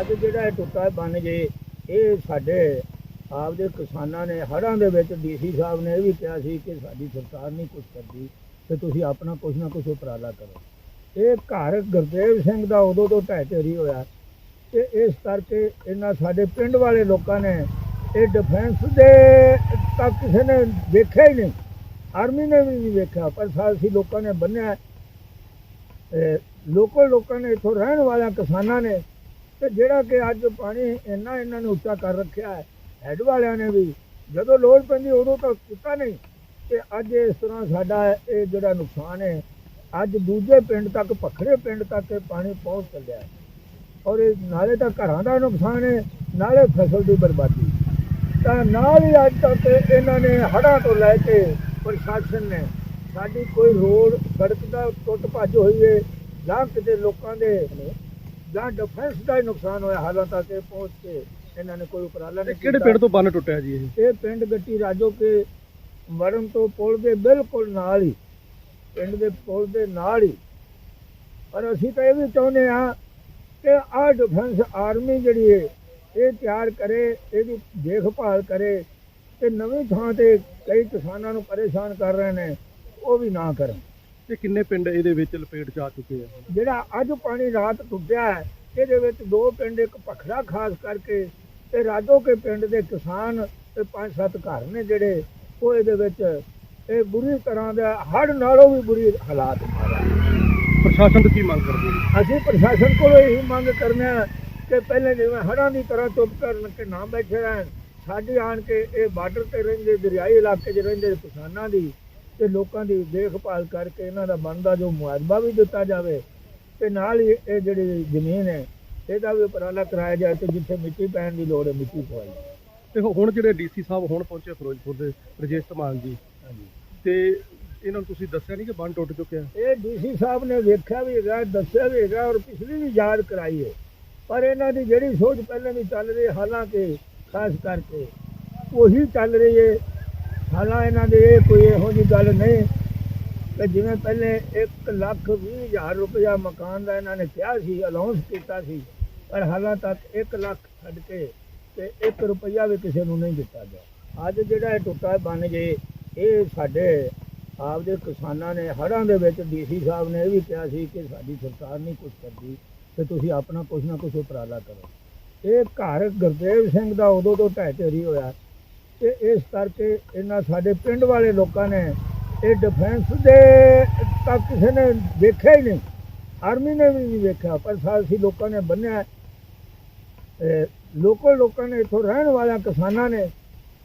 ਅੱਜ ਜਿਹੜਾ ਇਹ ਟੁੱਟਾ ਬਣ ਜੇ, ਇਹ ਸਾਡੇ ਆਪਦੇ ਕਿਸਾਨਾਂ ਨੇ, ਹੜ੍ਹਾਂ ਦੇ ਵਿੱਚ ਡੀਸੀ ਸਾਹਿਬ ਨੇ ਇਹ ਵੀ ਕਿਹਾ ਸੀ ਕਿ ਸਾਡੀ ਸਰਕਾਰ ਨਹੀਂ ਕੁਝ ਕਰਦੀ, ਤੇ ਤੁਸੀਂ ਆਪਣਾ ਕੁਝ ਨਾ ਕੁਝ ਉਪਰਾਲਾ ਕਰੋ। ਇਹ ਘਰ ਗੁਰਦੇਵ ਸਿੰਘ ਦਾ ਉਦੋਂ ਤੋਂ ਢਹਿ ਢੇਰੀ ਹੋਇਆ ਤੇ ਇਸ ਕਰਕੇ ਇਹਨਾਂ ਸਾਡੇ ਪਿੰਡ ਵਾਲੇ ਲੋਕਾਂ ਨੇ ਇਹ ਡਿਫੈਂਸ ਦੇ ਤੱਕ ਕਿਸੇ ਨੇ ਦੇਖਿਆ ਹੀ ਨਹੀਂ। ਆਰਮੀ ਨੇ ਵੀ ਨਹੀਂ ਵੇਖਿਆ, ਪਰ ਸਾਡੀ ਲੋਕਾਂ ਨੇ ਬੰਨਿਆ। ਲੋਕਲ ਲੋਕਾਂ ਨੇ ਇੱਥੋਂ ਰਹਿਣ ਵਾਲਿਆਂ ਕਿਸਾਨਾਂ ਨੇ ਤੇ ਜਿਹੜਾ ਕਿ ਅੱਜ ਪਾਣੀ ਇੰਨਾ ਇਹਨਾਂ ਨੇ ਉੱਚਾ ਕਰ ਰੱਖਿਆ ਹੈ ਹੈਡ ਵਾਲਿਆਂ ਨੇ ਵੀ, ਜਦੋਂ ਲੋੜ ਪੈਂਦੀ ਉਦੋਂ ਤਾਂ ਕੀਤਾ ਨਹੀਂ। ਤੇ ਅੱਜ ਇਸ ਤਰ੍ਹਾਂ ਸਾਡਾ ਇਹ ਜਿਹੜਾ ਨੁਕਸਾਨ ਹੈ, ਅੱਜ ਦੂਜੇ ਪਿੰਡ ਤੱਕ ਪਖਰੇ ਪਿੰਡ ਤੱਕ ਇਹ ਪਾਣੀ ਪਹੁੰਚ ਚੱਲਿਆ ਔਰ ਇਹ ਨਾਲੇ ਤਾਂ ਘਰਾਂ ਦਾ ਨੁਕਸਾਨ ਹੈ, ਨਾਲੇ ਫਸਲ ਦੀ ਬਰਬਾਦੀ। ਤਾਂ ਨਾਲ ਹੀ ਅੱਜ ਤੱਕ ਇਹਨਾਂ ਨੇ ਹੜ੍ਹਾਂ ਤੋਂ ਲੈ ਕੇ ਪ੍ਰਸ਼ਾਸਨ ਨੇ ਸਾਡੀ ਕੋਈ ਰੋਡ, ਸੜਕ ਦਾ ਟੁੱਟ ਭੱਜ ਹੋਈ ਹੈ ਜਾਂ ਕਿਤੇ ਲੋਕਾਂ ਦੇ ਜਾਂ ਡਿਫੈਂਸ ਦਾ ਹੀ ਨੁਕਸਾਨ ਹੋਇਆ ਹਾਲਾਂ ਤੱਕ ਇਹ ਪਹੁੰਚ ਕੇ ਇਹਨਾਂ ਨੇ ਕੋਈ ਉਪਰਾਲਾ ਨਹੀਂ ਕਿਹੜੇ। ਪਿੰਡ ਤੋਂ ਬੰਨ ਟੁੱਟਿਆ ਜੀ ਇਹ? ਇਹ ਪਿੰਡ ਗੱਟੀ ਰਾਜੋ ਕੇ ਵੜਨ ਤੋਂ ਪੁਲ ਦੇ ਬਿਲਕੁਲ ਨਾਲ ਹੀ ਪਿੰਡ ਦੇ ਪੁਲ ਦੇ ਨਾਲ ਹੀ। ਪਰ ਅਸੀਂ ਤਾਂ ਇਹ ਵੀ ਚਾਹੁੰਦੇ ਆ ਕਿ ਆਹ ਡਿਫੈਂਸ ਆਰਮੀ ਜਿਹੜੀ ਹੈ ਇਹ ਤਿਆਰ ਕਰੇ ਇਹਦੀ ਦੇਖਭਾਲ ਕਰੇ ਤੇ ਨਵੀਂ ਥਾਂ ਤੇ ਕਈ ਕਿਸਾਨਾਂ ਨੂੰ ਪਰੇਸ਼ਾਨ ਕਰ ਰਹੇ ਨੇ ਉਹ ਵੀ ਨਾ ਕਰਨ। ਤੇ ਕਿੰਨੇ ਪਿੰਡ ਇਹਦੇ ਵਿੱਚ ਲਪੇਟ ਆ ਚੁੱਕੇ ਆ? ਜਿਹੜਾ ਅੱਜ ਪਾਣੀ ਰਾਤ ਟੁੱਟਿਆ ਹੈ ਇਹਦੇ ਵਿੱਚ ਦੋ ਪਿੰਡ ਇੱਕ ਪਖੜਾ ਖਾਸ ਕਰਕੇ ਤੇ ਰਾਜੋ ਕੇ ਪਿੰਡ ਦੇ ਕਿਸਾਨ ਤੇ ਪੰਜ ਸੱਤ ਘਰ ਨੇ ਜਿਹੜੇ ਉਹ ਇਹਦੇ ਵਿੱਚ ਇਹ ਬੁਰੀ ਤਰ੍ਹਾਂ ਦਾ ਹੜ ਨਾਲੋਂ ਵੀ ਬੁਰੀ ਹਾਲਾਤ ਪ੍ਰਸ਼ਾਸਨ ਤੋਂ ਕੀ ਮੰਗ ਕਰਦੇ ਜੀ ਅਸੀਂ ਪ੍ਰਸ਼ਾਸਨ ਕੋਲੋਂ ਇਹੀ ਮੰਗ ਕਰਨੇ ਆ ਕਿ ਪਹਿਲੇ ਜਿਵੇਂ ਹੜ੍ਹਾਂ ਦੀ ਤਰ੍ਹਾਂ ਚੁੱਪ ਕਰਨ ਕਿ ਨਾ ਬੈਠੇ ਰਹਿਣ ਸਾਡੇ ਆਣ ਕੇ ਇਹ ਬਾਰਡਰ ਤੇ ਰਹਿੰਦੇ ਦਰਿਆਈ ਇਲਾਕੇ 'ਚ ਰਹਿੰਦੇ ਕਿਸਾਨਾਂ ਦੀ ਤੇ ਲੋਕਾਂ ਦੀ ਦੇਖਭਾਲ ਕਰਕੇ ਇਹਨਾਂ ਦਾ ਬਣਦਾ ਜੋ ਮੁਆਵਜ਼ਾ ਵੀ ਦਿੱਤਾ ਜਾਵੇ ਤੇ ਨਾਲ ਹੀ ਇਹ ਜਿਹੜੀ ਜ਼ਮੀਨ ਹੈ ਇਹਦਾ ਵੀ ਉਪਰਾਲਾ ਕਰਾਇਆ ਜਾਏ ਤੇ ਜਿੱਥੇ ਮਿੱਟੀ ਪੈਣ ਦੀ ਲੋੜ ਹੈ ਮਿੱਟੀ ਪਵਾਈ। ਤੇ ਹੁਣ ਜਿਹੜੇ ਡੀਸੀ ਸਾਹਿਬ ਹੁਣ ਪਹੁੰਚੇ ਫਿਰੋਜ਼ਪੁਰ ਦੇ ਰਜੇਸ਼ ਧਮਾਨ ਜੀ। ਹਾਂਜੀ। ਤੇ ਇਹਨਾਂ ਨੂੰ ਤੁਸੀਂ ਦੱਸਿਆ ਨਹੀਂ ਕਿ ਬੰਨ ਟੁੱਟ ਚੁੱਕਿਆ? ਇਹ ਡੀਸੀ ਸਾਹਿਬ ਨੇ ਵੇਖਿਆ ਵੀ ਹੈਗਾ ਦੱਸਿਆ ਵੀ ਹੈਗਾ ਔਰ ਪਿਛਲੀ ਵੀ ਯਾਦ ਕਰਾਈ ਹੈ। ਪਰ ਇਹਨਾਂ ਦੀ ਜਿਹੜੀ ਸੋਚ ਪਹਿਲਾਂ ਵੀ ਚੱਲ ਰਹੀ ਹਾਲਾਂਕਿ ਖਾਸ ਕਰਕੇ ਉਹੀ ਚੱਲ ਰਹੀ ਹੈ ਹਾਲਾਂ ਇਹਨਾਂ ਦੇ ਇਹ ਕੋਈ ਇਹੋ ਜਿਹੀ ਗੱਲ ਨਹੀਂ ਕਿ ਜਿਵੇਂ ਪਹਿਲੇ 1 ਲੱਖ 20 ਹਜ਼ਾਰ ਰੁਪਇਆ ਮਕਾਨ ਦਾ ਇਹਨਾਂ ਨੇ ਕਿਹਾ ਸੀ ਅਲਾਉਂਸ ਕੀਤਾ ਸੀ, ਪਰ ਹਾਲਾਂ ਤੱਕ 1 ਲੱਖ ਛੱਡ ਕੇ ਤੇ 1 ਰੁਪਇਆ ਵੀ ਕਿਸੇ ਨੂੰ ਨਹੀਂ ਦਿੱਤਾ ਗਿਆ। ਅੱਜ ਜਿਹੜਾ ਇਹ ਟੁੱਟਾ ਬਣ ਗਏ ਇਹ ਸਾਡੇ ਆਪਦੇ ਕਿਸਾਨਾਂ ਨੇ, ਹੜ੍ਹਾਂ ਦੇ ਵਿੱਚ ਡੀਸੀ ਸਾਹਿਬ ਨੇ ਇਹ ਵੀ ਕਿਹਾ ਸੀ ਕਿ ਸਾਡੀ ਸਰਕਾਰ ਨਹੀਂ ਕੁਝ ਕਰਦੀ, ਤੇ ਤੁਸੀਂ ਆਪਣਾ ਕੁਝ ਨਾ ਕੁਝ ਉਪਰਾਲਾ ਕਰੋ। ਇਹ ਘਰ ਗੁਰਦੇਵ ਸਿੰਘ ਦਾ ਉਦੋਂ ਤੋਂ ਢਹਿ ਢੇਰੀ ਹੋਇਆ। ਤੇ ਇਸ ਕਰਕੇ ਇਹਨਾਂ ਸਾਡੇ ਪਿੰਡ ਵਾਲੇ ਲੋਕਾਂ ਨੇ ਇਹ ਡਿਫੈਂਸ ਦੇ ਤੱਕ ਕਿਸੇ ਨੇ ਦੇਖਿਆ ਹੀ ਨਹੀਂ। ਆਰਮੀ ਨੇ ਵੀ ਨਹੀਂ ਵੇਖਿਆ, ਪਰ ਸਾਡੀ ਲੋਕਾਂ ਨੇ ਬੰਨਿਆ। ਲੋਕਲ ਲੋਕਾਂ ਨੇ ਇੱਥੋਂ ਰਹਿਣ ਵਾਲਿਆਂ ਕਿਸਾਨਾਂ ਨੇ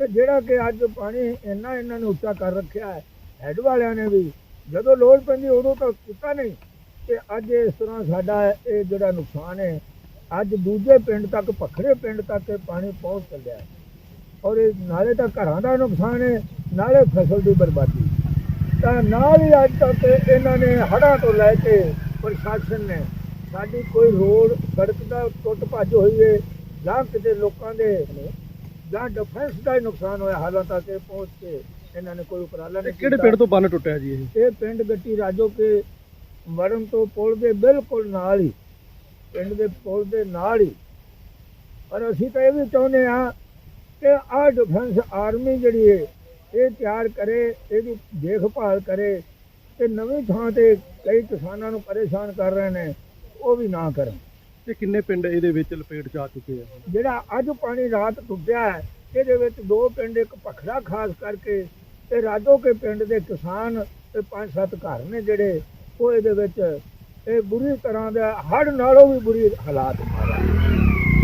ਤੇ ਜਿਹੜਾ ਕਿ ਅੱਜ ਪਾਣੀ ਇੰਨਾ ਇਹਨਾਂ ਨੇ ਉੱਚਾ ਕਰ ਰੱਖਿਆ ਹੈ ਹੈਡ ਵਾਲਿਆਂ ਨੇ ਵੀ, ਜਦੋਂ ਲੋੜ ਪੈਂਦੀ ਉਦੋਂ ਤਾਂ ਕੀਤਾ ਨਹੀਂ। ਤੇ ਅੱਜ ਇਸ ਤਰ੍ਹਾਂ ਸਾਡਾ ਇਹ ਜਿਹੜਾ ਨੁਕਸਾਨ ਹੈ, ਅੱਜ ਦੂਜੇ ਪਿੰਡ ਤੱਕ ਪਖਰੇ ਪਿੰਡ ਤੱਕ ਇਹ ਪਾਣੀ ਪਹੁੰਚ ਚੱਲਿਆ ਹੈ। ਔਰ ਇਹ ਨਾਲੇ ਤਾਂ ਘਰਾਂ ਦਾ ਨੁਕਸਾਨ ਹੈ ਨਾਲੇ ਫਸਲ ਦੀ ਬਰਬਾਦੀ ਤਾਂ ਨਾਲ ਹੀ ਅੱਜ ਤੱਕ ਇਹਨਾਂ ਨੇ ਹੜ੍ਹਾਂ ਤੋਂ ਲੈ ਕੇ ਪ੍ਰਸ਼ਾਸਨ ਨੇ ਸਾਡੀ ਕੋਈ ਰੋਡ ਸੜਕ ਦਾ ਟੁੱਟ ਭੱਜ ਹੋਈ ਹੈ ਜਾਂ ਕਿਤੇ ਲੋਕਾਂ ਦੇ ਜਾਂ ਡਿਫੈਂਸ ਦਾ ਹੀ ਨੁਕਸਾਨ ਹੋਇਆ ਹਾਲਾਂ ਤੱਕ ਇਹ ਪਹੁੰਚ ਕੇ ਇਹਨਾਂ ਨੇ ਕੋਈ ਉਪਰਾਲਾ ਨਹੀਂ ਕਿਹੜੇ। ਪਿੰਡ ਤੋਂ ਬੰਨ ਟੁੱਟਿਆ ਜੀ ਇਹ ਇਹ ਪਿੰਡ ਗੱਟੀ ਰਾਜੋ ਕੇ ਵੜਨ ਤੋਂ ਪੁਲ ਦੇ ਬਿਲਕੁਲ ਨਾਲ ਹੀ ਪਿੰਡ ਦੇ ਪੁਲ ਦੇ ਨਾਲ ਹੀ ਪਰ ਅਸੀਂ ਤਾਂ ਇਹ ਵੀ ਚਾਹੁੰਦੇ ਆ ਕਿ ਆਹ ਡਿਫੈਂਸ ਆਰਮੀ ਜਿਹੜੀ ਹੈ ਇਹ ਤਿਆਰ ਕਰੇ ਇਹਦੀ ਦੇਖਭਾਲ ਕਰੇ ਤੇ ਨਵੀਂ ਥਾਂ ਤੇ ਕਈ ਕਿਸਾਨਾਂ ਨੂੰ ਪਰੇਸ਼ਾਨ ਕਰ ਰਹੇ ਨੇ ਉਹ ਵੀ ਨਾ ਕਰਨ। ਤੇ ਕਿੰਨੇ ਪਿੰਡ ਇਹਦੇ ਵਿੱਚ ਲਪੇਟ ਆ ਚੁੱਕੇ ਆ? ਜਿਹੜਾ ਅੱਜ ਪਾਣੀ ਰਾਤ ਟੁੱਟਿਆ ਹੈ ਇਹਦੇ ਵਿੱਚ ਦੋ ਪਿੰਡ ਇੱਕ ਪਖੜਾ ਖਾਸ ਕਰਕੇ ਤੇ ਰਾਜੋ ਕੇ ਪਿੰਡ ਦੇ ਕਿਸਾਨ ਤੇ ਪੰਜ ਸੱਤ ਘਰ ਨੇ ਜਿਹੜੇ ਉਹ ਇਹਦੇ ਵਿੱਚ ਇਹ ਬੁਰੀ ਤਰ੍ਹਾਂ ਦਾ ਹੜ ਨਾਲੋਂ ਵੀ ਬੁਰੀ ਹਾਲਾਤ ਮਾਰਾ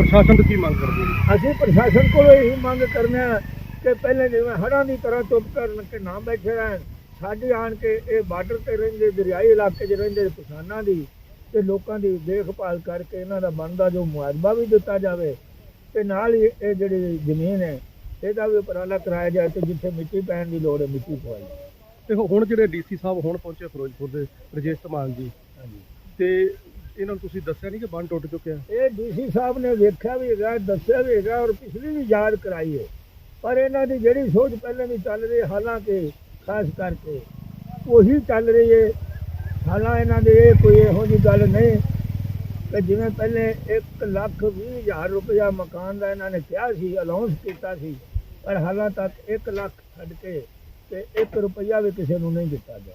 ਪ੍ਰਸ਼ਾਸਨ ਤੋਂ ਕੀ ਮੰਗ ਕਰਦੇ ਜੀ ਅਸੀਂ ਪ੍ਰਸ਼ਾਸਨ ਕੋਲੋਂ ਇਹੀ ਮੰਗ ਕਰਨੇ ਆ ਕਿ ਪਹਿਲੇ ਜਿਵੇਂ ਹੜ੍ਹਾਂ ਦੀ ਤਰ੍ਹਾਂ ਚੁੱਪ ਕਰਨ ਕਿ ਨਾ ਬੈਠੇ ਰਹਿਣ ਸਾਡੇ ਆਣ ਕੇ ਇਹ ਬਾਰਡਰ ਤੇ ਰਹਿੰਦੇ ਦਰਿਆਈ ਇਲਾਕੇ 'ਚ ਰਹਿੰਦੇ ਕਿਸਾਨਾਂ ਦੀ ਤੇ ਲੋਕਾਂ ਦੀ ਦੇਖਭਾਲ ਕਰਕੇ ਇਹਨਾਂ ਦਾ ਬਣਦਾ ਜੋ ਮੁਆਵਜ਼ਾ ਵੀ ਦਿੱਤਾ ਜਾਵੇ ਤੇ ਨਾਲ ਹੀ ਇਹ ਜਿਹੜੀ ਜ਼ਮੀਨ ਹੈ ਇਹਦਾ ਵੀ ਉਪਰਾਲਾ ਕਰਾਇਆ ਜਾਏ ਤੇ ਜਿੱਥੇ ਮਿੱਟੀ ਪੈਣ ਦੀ ਲੋੜ ਹੈ ਮਿੱਟੀ ਪਵਾਈ। ਤੇ ਹੁਣ ਜਿਹੜੇ ਡੀਸੀ ਸਾਹਿਬ ਹੁਣ ਪਹੁੰਚੇ ਫਿਰੋਜ਼ਪੁਰ ਦੇ ਰਜੇਸ਼ ਧਮਾਨ ਜੀ ਹਾਂਜੀ ਤੇ ਇਹਨਾਂ ਨੂੰ ਤੁਸੀਂ ਦੱਸਿਆ ਨਹੀਂ ਕਿ ਬੰਨ ਟੁੱਟ ਚੁੱਕਿਆ? ਇਹ ਡੀਸੀ ਸਾਹਿਬ ਨੇ ਵੇਖਿਆ ਵੀ ਹੈਗਾ, ਦੱਸਿਆ ਵੀ ਹੈਗਾ ਔਰ ਪਿਛਲੀ ਵੀ ਯਾਦ ਕਰਾਈ ਹੈ। ਪਰ ਇਹਨਾਂ ਦੀ ਜਿਹੜੀ ਸੋਚ ਪਹਿਲਾਂ ਵੀ ਚੱਲ ਰਹੀ ਹਾਲਾਂਕਿ ਖਾਸ ਕਰਕੇ ਉਹੀ ਚੱਲ ਰਹੀ ਹੈ। ਹਾਲਾਂ ਇਹਨਾਂ ਦੇ ਇਹ ਕੋਈ ਇਹੋ ਜਿਹੀ ਗੱਲ ਨਹੀਂ ਕਿ ਜਿਵੇਂ ਪਹਿਲੇ 1 ਲੱਖ 20 ਹਜ਼ਾਰ ਰੁਪਇਆ ਮਕਾਨ ਦਾ ਇਹਨਾਂ ਨੇ ਕਿਹਾ ਸੀ ਅਲਾਉਂਸ ਕੀਤਾ ਸੀ, ਪਰ ਹਾਲਾਂ ਤੱਕ 1 ਲੱਖ ਛੱਡ ਕੇ ਤੇ 1 ਰੁਪਇਆ ਵੀ ਕਿਸੇ ਨੂੰ ਨਹੀਂ ਦਿੱਤਾ ਗਿਆ।